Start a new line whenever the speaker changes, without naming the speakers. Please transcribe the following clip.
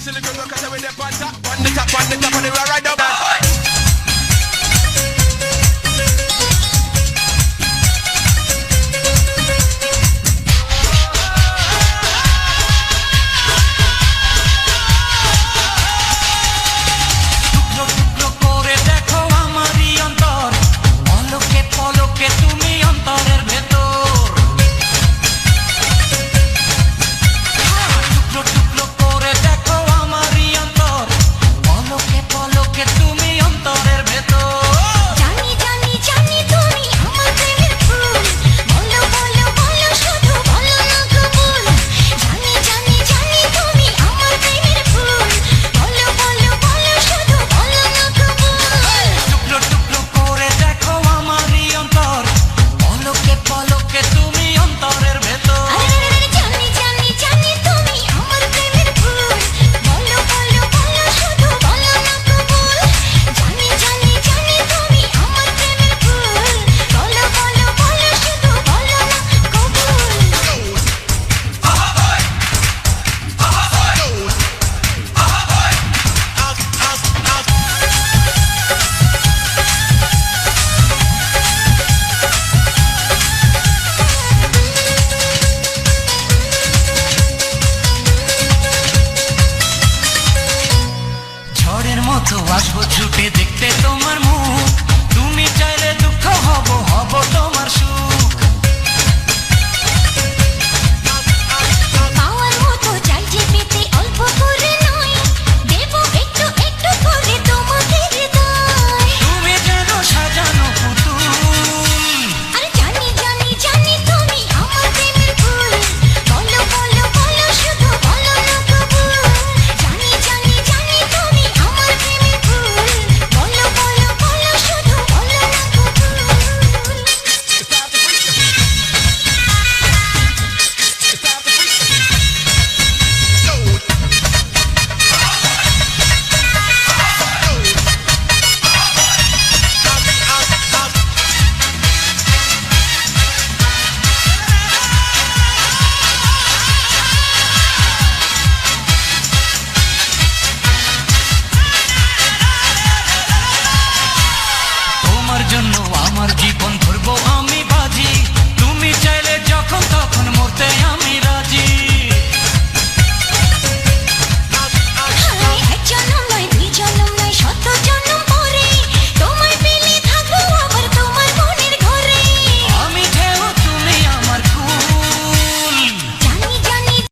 Listen to the girl, cause I with the pants up. On the top, on the top, and the ride right up.
জন্য আমার জীবন ধরবো আমি বাজি। তুমি চাইলে যখন তখন মরতে আমি